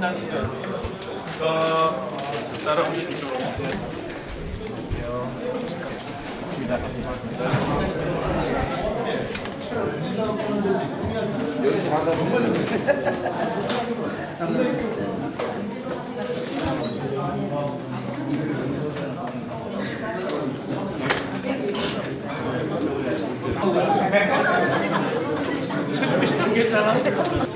자, 따라오십시오. 괜찮아? 안녕하세요.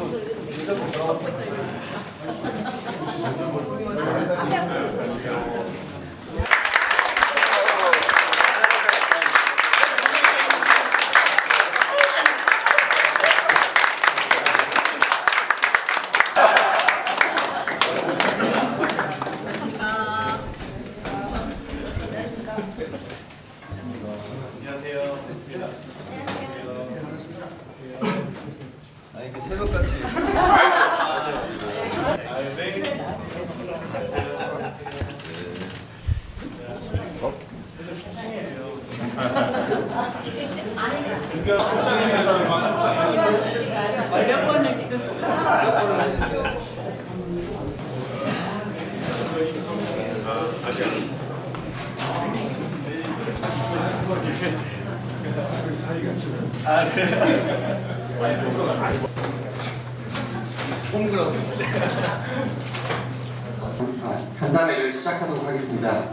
간담회를 시작하도록 하겠습니다.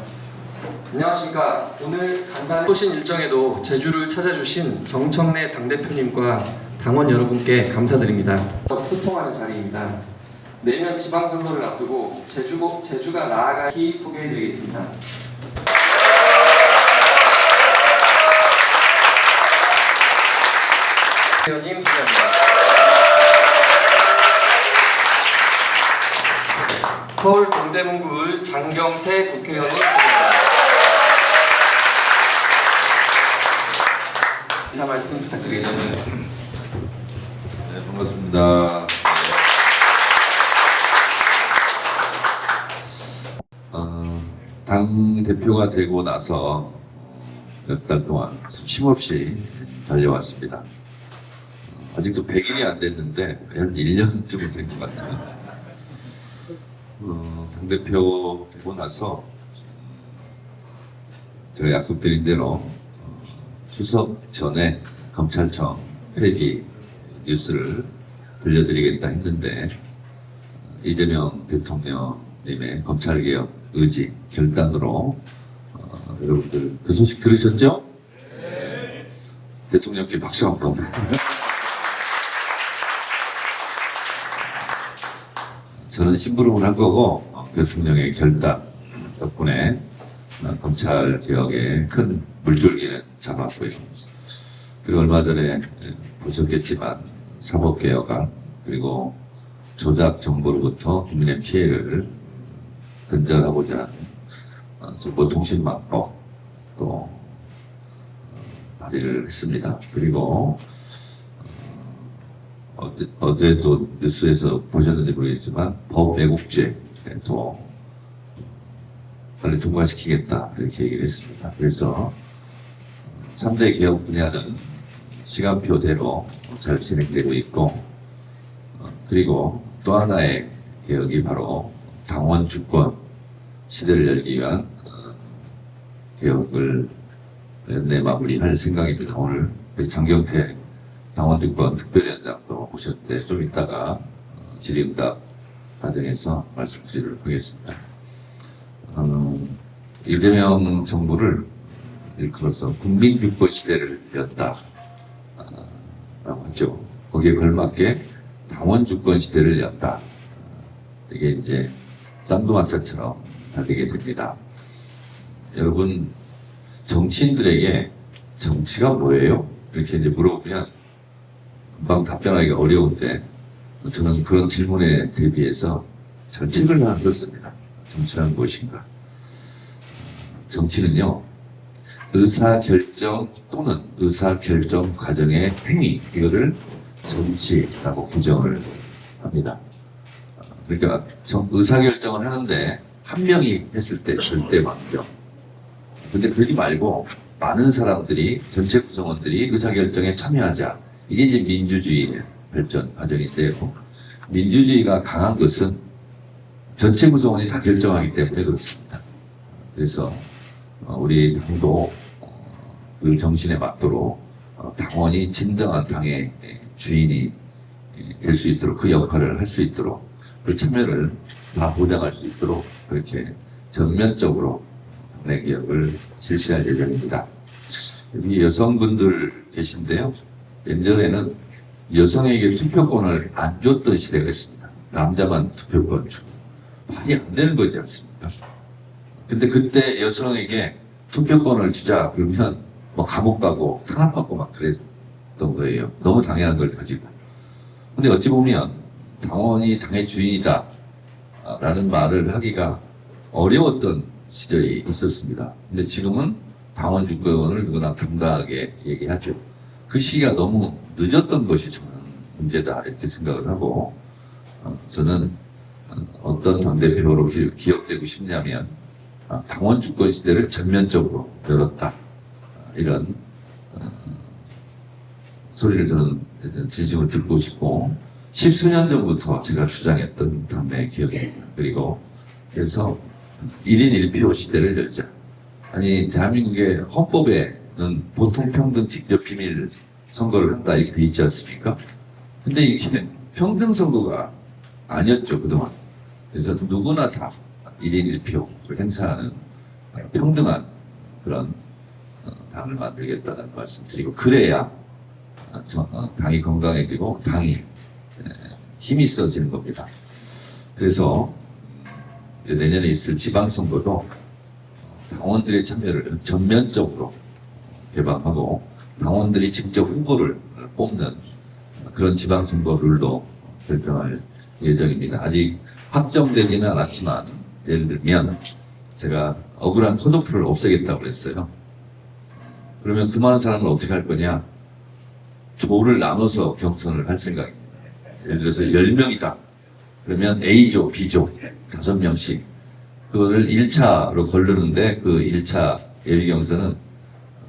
안녕하십니까. 오늘 간담회 오신 일정에도 제주를 찾아주신 정청래 당대표님과 당원 여러분께 감사드립니다. 소통하는 자리입니다. 내년 지방선거를 앞두고 제주, 제주가 나아가기 소개해드리겠습니다. 의원님 소개합니다. 서울 동대문구을 장경태 국회의원님 소개합니다. 인사 말씀 부탁드리겠습니다. 네, 반갑습니다. 어, 당 대표가 되고 나서 몇 달 동안 참 힘없이 달려왔습니다. 어, 아직도 100일이 안 됐는데 한 1년쯤은 된 것 같습니다. 어, 당 대표 되고 나서 제가 약속드린 대로 어, 추석 전에 검찰청 회기 뉴스를 들려드리겠다 했는데 어, 이재명 대통령님의 검찰개혁 의지 결단으로 어, 여러분들 그 소식 들으셨죠? 대통령께 박수 한번 저는 심부름을 한 거고 어, 대통령의 결단 덕분에 어, 검찰 개혁에 큰 물줄기는 잡았고요. 그리고 얼마 전에 예, 보셨겠지만 사법개혁안 그리고 조작 정보로부터 국민의 피해를 근절하고자 하는 어, 정보통신망법 또 어, 발의를 했습니다. 그리고 어, 어제, 어제도 뉴스에서 보셨는지 모르겠지만 법 왜곡죄도 빨리 통과시키겠다 이렇게 얘기를 했습니다. 그래서 3대 개혁 분야는 시간표대로 잘 진행되고 있고 어, 그리고 또 하나의 개혁이 바로 당원 주권 시대를 열기 위한 어, 개혁을 내 마무리할 생각입니다. 오늘 장경태 당원주권 특별위원장도 오셨는데 좀 이따가 어, 질의응답 과정에서 말씀드리도록 하겠습니다. 어, 이재명 정부를 일컬어서 국민주권 시대를 연다 라고 하죠. 거기에 걸맞게 당원주권 시대를 연다. 이게 이제 쌍두마차처럼 달리게 됩니다. 여러분 정치인들에게 정치가 뭐예요? 이렇게 이제 물어보면 금방 답변하기가 어려운데 저는 그런 질문에 대비해서 제가 책을 하나 썼습니다. 정치란 무엇인가? 정치는요, 의사결정 또는 의사결정 과정의 행위, 이거를 정치라고 규정을 합니다. 어, 그러니까 정- 의사결정을 하는데 한 명이 했을 때 절대 완벽. 근데 그러지 말고 많은 사람들이 전체 구성원들이 의사결정에 참여하자. 이게 이제 민주주의의 발전 과정인데요. 민주주의가 강한 것은 전체 구성원이 다 결정하기 때문에 그렇습니다. 그래서 어, 우리 당도 어, 그 정신에 맞도록 어, 당원이 진정한 당의 예, 주인이 될 수 있도록 그 역할을 할 수 있도록 그 참여를 다 보장할 수 있도록 그렇게 전면적으로 당내 개혁을 실시할 예정입니다. 여기 여성분들 계신데요. 예전에는 여성에게 투표권을 안 줬던 시대가 있습니다. 남자만 투표권 주고 말이 안 되는 거지 않습니까? 근데 그때 여성에게 투표권을 주자 그러면 뭐 감옥 가고 탄압받고 막 그랬던 거예요. 너무 당연한 걸 가지고. 근데 어찌 보면 당원이 당의 주인이다 아, 라는 말을 하기가 어려웠던 시절이 있었습니다. 근데 지금은 당원 주권을 누구나 당당하게 얘기하죠. 그 시기가 너무 늦었던 것이 저는 문제다 이렇게 생각을 하고 어, 저는 어, 어떤 당대표로 기- 기억되고 싶냐면 아, 당원 주권 시대를 전면적으로 열었다 아, 이런 어, 소리를 저는 진심으로 듣고 싶고 십수년 전부터 제가 주장했던 담의 기억입니다. 그리고 그래서 1인 1표 시대를 열자. 아니 대한민국의 헌법에 는 보통 평등 직접 비밀 선거를 한다 이렇게 돼 있지 않습니까? 근데 이게 평등 선거가 아니었죠 그동안. 그래서 누구나 다 1인 1표를 행사하는 평등한 그런 어, 당을 만들겠다는 말씀 드리고 그래야 어, 저- 어, 당이 건강해지고 당이 에, 힘이 있어지는 겁니다. 그래서 내년에 있을 지방선거도 당원들의 참여를 전면적으로 개방하고 당원들이 직접 후보를 뽑는 그런 지방선거 룰도 결정할 예정입니다. 아직 확정되지는 않았지만 예를 들면 제가 억울한 컷오프를 없애겠다고 그랬어요. 그러면 그 많은 사람을 어떻게 할 거냐? 조를 나눠서 경선을 할 생각입니다. 예를 들어서 10명이다. 그러면 A조, B조, 5명씩. 그거를 1차로 걸르는데 그 1차 예비 경선은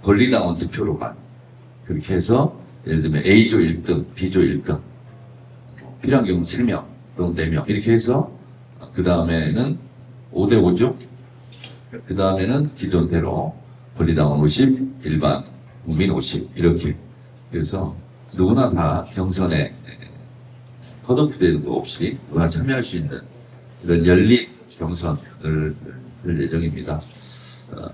권리당원 투표로만. 그렇게 해서 예를 들면 A조 1등, B조 1등. 필요한 경우 7명 또는 4명. 이렇게 해서 그 다음에는 5대 5조. 그 다음에는 기존대로 권리당원 50, 일반 국민 50. 이렇게. 그래서 누구나 다 경선에 컷오프 되는 거 없이 누구나 참여할 수 있는 이런 열린 경선을 할 예정입니다. 어,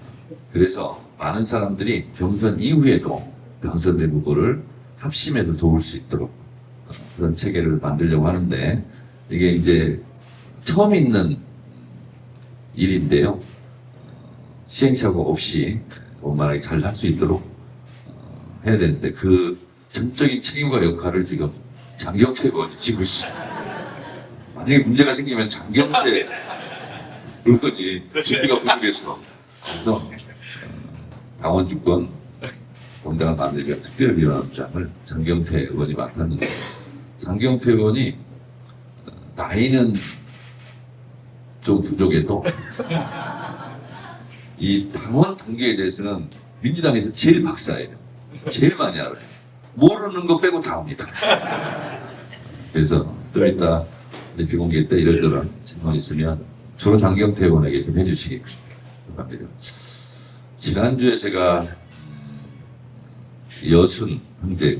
그래서 많은 사람들이 경선 이후에도 당선된 후보를 합심해도 도울 수 있도록 어, 그런 체계를 만들려고 하는데 이게 이제 처음 있는 일인데요. 어, 시행착오 없이 원만하게 잘 할 수 있도록 어, 해야 되는데 그 전적인 책임과 역할을 지금 장경태 의원이 지고 있어요. 만약에 문제가 생기면 장경태 의원이 준비가 부족했어. 그래서 어, 당원 주권 공당을 만들기 특별위원장을 장경태 의원이 맡았는데 장경태 의원이 어, 나이는 좀 부족해도 이 당원 단계에 대해서는 민주당에서 제일 박사예요. 제일 많이 알아요. 모르는 거 빼고 다 압니다. 그래서 좀 이따 비공개 때 이런저런 질문 있으면 주로 장경태 의원에게 좀 해주시기 바랍니다. 지난주에 제가 여순 형제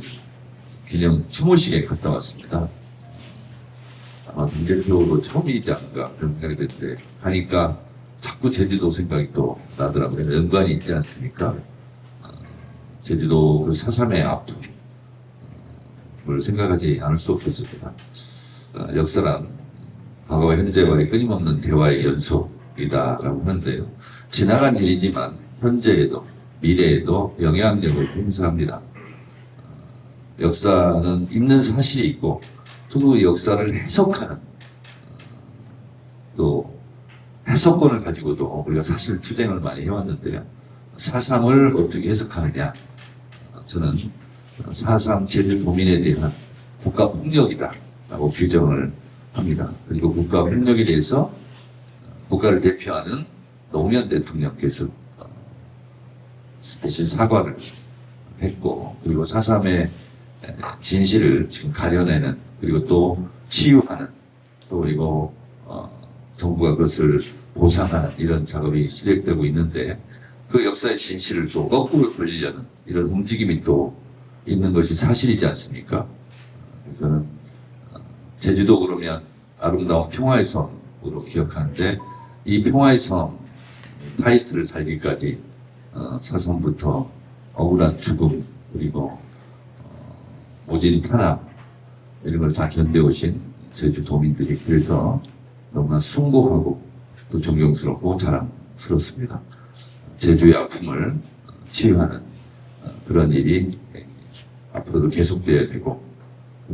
기념 추모식에 갔다 왔습니다. 아마 문대표로 처음이지 않을까 그런 생각이 드는데 가니까 자꾸 제주도 생각이 또 나더라고요. 연관이 있지 않습니까? 어, 제주도 그 4.3의 아픔을 생각하지 않을 수 없었습니다. 어, 역사란 과거와 현재와의 끊임없는 대화의 연속이다라고 하는데요. 지나간 일이지만 현재에도 미래에도 영향력을 행사합니다. 어, 역사는 있는 사실이 있고 그 역사를 해석하는 어, 또 해석권을 가지고도 우리가 사실 투쟁을 많이 해왔는데요. 사상을 어떻게 해석하느냐. 어, 저는 사상 제주 도민에 대한 국가 폭력이다 라고 규정을 합니다. 그리고 국가 폭력에 대해서 국가를 대표하는 노무현 대통령께서 어, 대신 사과를 했고 그리고 4.3의 진실을 지금 가려내는 그리고 또 치유하는 또 그리고 어, 정부가 그것을 보상하는 이런 작업이 실행되고 있는데 그 역사의 진실을 또 거꾸로 돌리려는 이런 움직임이 또 있는 것이 사실이지 않습니까? 저는 어, 제주도 그러면 아름다운 평화의 섬으로 기억하는데 이 평화의 섬 타이틀을 달기까지 어, 사선부터 억울한 죽음 그리고 어, 모진 탄압 이런 걸 다 견뎌오신 제주 도민들이 그래서 너무나 숭고하고 또 존경스럽고 자랑스럽습니다. 제주의 아픔을 치유하는 어, 그런 일이 앞으로도 계속돼야 되고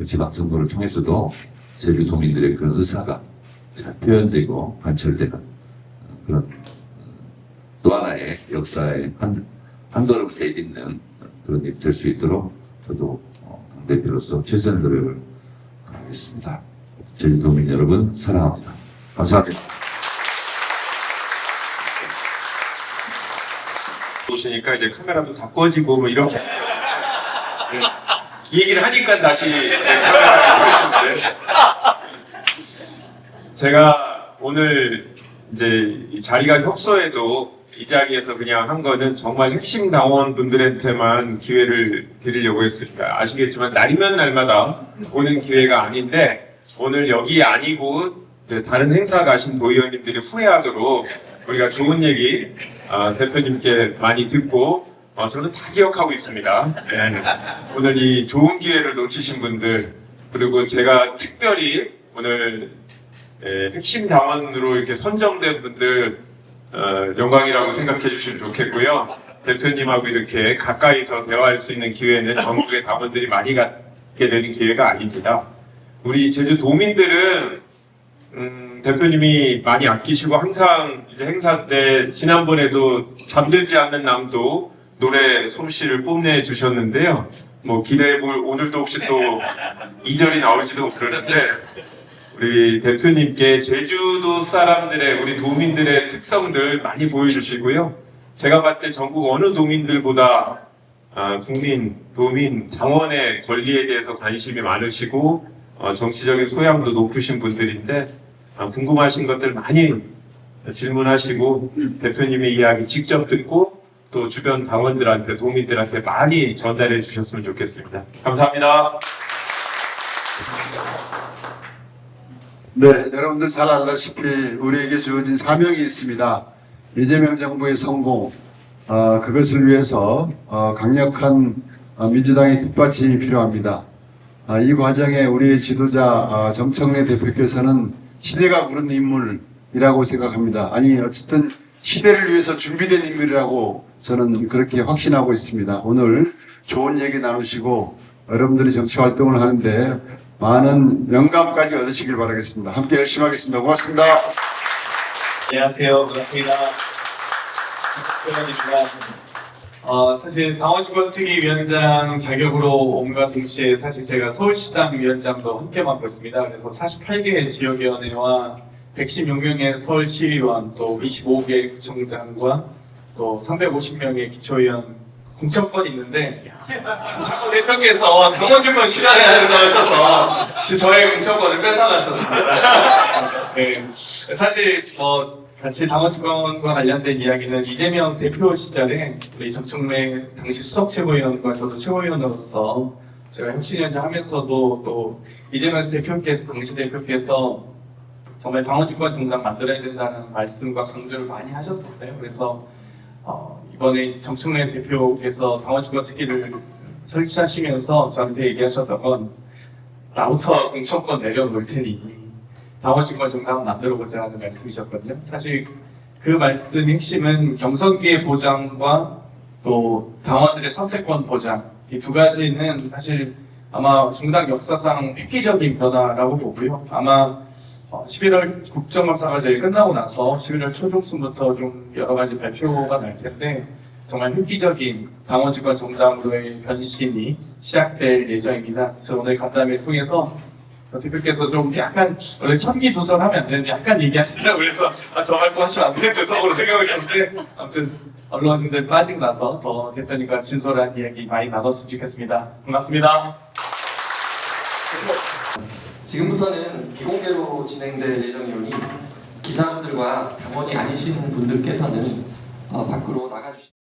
지방선거를 통해서도 제주 도민들의 그런 의사가 잘 표현되고 관철되는 어, 그런 어, 역사의 한, 한 걸음 내딛는 그런 일이 될 수 있도록 저도 어, 당대표로서 최선의 노력을 다하겠습니다. 제주도민 여러분 사랑합니다. 감사합니다. 보시니까 이제 카메라도 다 꺼지고 뭐 이렇게 네. 이 얘기를 하니까 다시 카메라가 켜지는데 제가 오늘 이제 이 자리가 협소해도 이 자리에서 그냥 한 거는 정말 핵심 당원분들한테만 기회를 드리려고 했으니까 아시겠지만 날이면 날마다 오는 기회가 아닌데 오늘 여기 아니고 다른 행사 가신 도의원님들이 후회하도록 우리가 좋은 얘기 아, 대표님께 많이 듣고 어, 저는 다 기억하고 있습니다. 네. 오늘 이 좋은 기회를 놓치신 분들 그리고 제가 특별히 오늘 예, 핵심 당원으로 이렇게 선정된 분들 어, 영광이라고 생각해 주시면 좋겠고요. 대표님하고 이렇게 가까이서 대화할 수 있는 기회는 전국의 당원들이 많이 갖게 되는 기회가 아닙니다. 우리 제주 도민들은 음, 대표님이 많이 아끼시고 항상 이제 행사 때 지난번에도 잠들지 않는 남도 노래 솜씨를 뽐내 주셨는데요. 뭐 기대해 볼 오늘도 혹시 또 2절이 나올지도 그러는데 우리 대표님께 제주도 사람들의 우리 도민들의 특성들 많이 보여주시고요. 제가 봤을 때 전국 어느 도민들보다 아, 국민, 도민, 당원의 권리에 대해서 관심이 많으시고 어, 정치적인 소양도 높으신 분들인데 아, 궁금하신 것들 많이 질문하시고 대표님의 이야기 직접 듣고 또 주변 당원들한테 도민들한테 많이 전달해 주셨으면 좋겠습니다. 감사합니다. 네, 여러분들 잘 알다시피 우리에게 주어진 사명이 있습니다. 이재명 정부의 성공, 어, 그것을 위해서 어, 강력한 어, 민주당의 뒷받침이 필요합니다. 아, 이 과정에 우리 지도자 어, 정청래 대표께서는 시대가 부른 인물이라고 생각합니다. 아니 어쨌든 시대를 위해서 준비된 인물이라고 저는 그렇게 확신하고 있습니다. 오늘 좋은 얘기 나누시고 여러분들이 정치 활동을 하는데 많은 영감까지 얻으시길 바라겠습니다. 함께 열심히 하겠습니다. 고맙습니다. 안녕하세요. 반갑습니다. 최현입니다. 어, 사실 당원주권특위 위원장 자격으로 온과 동시에 사실 제가 서울시당 위원장도 함께 맡고 있습니다. 그래서 48개의 지역위원회와 116명의 서울시의원, 또 25개의 구청장과 또 350명의 기초의원 공천권이 있는데 지금 자꾸 대표께서 당원주권 실현해야 된다고 하셔서 지금 저의 공천권을 뺏어가셨습니다. 네. 사실 뭐 같이 당원주권과 관련된 이야기는 이재명 대표 시절에 우리 정청래 당시 수석 최고위원과 저도 최고위원으로서 제가 혁신위원장 하면서도 또 이재명 대표께서 당시 대표께서 정말 당원주권 정당 만들어야 된다는 말씀과 강조를 많이 하셨었어요. 그래서 어, 이번에 정청래 대표께서 당원주권 특위를 설치하시면서 저한테 얘기하셨던 건 나부터 공천권 내려놓을 테니 당원주권 정당 만들어 보자 하는 말씀이셨거든요. 사실 그 말씀 핵심은 경선기의 보장과 또 당원들의 선택권 보장 이 두 가지는 사실 아마 정당 역사상 획기적인 변화라고 보고요. 아마 어, 11월 국정감사가 저희 끝나고 나서 11월 초중순부터 좀 여러 가지 발표가 날 텐데 정말 획기적인 당원주권 정당으로의 변신이 시작될 예정입니다. 저 오늘 간담회 통해서 대표께서 좀 약간 원래 천기두선 하면 안 되는데 약간 얘기하시더라고요. 그래서 아, 저 말씀하시면 안 되는데 속으로 생각하고 있었는데 아무튼 언론들 빠지고 나서 더 대표님과 진솔한 이야기 많이 나눴으면 좋겠습니다. 반갑습니다. 지금부터는 비공개로 진행될 예정이오니 기사 의원님들과 당원이 아니신 분들께서는 어, 밖으로 나가주시.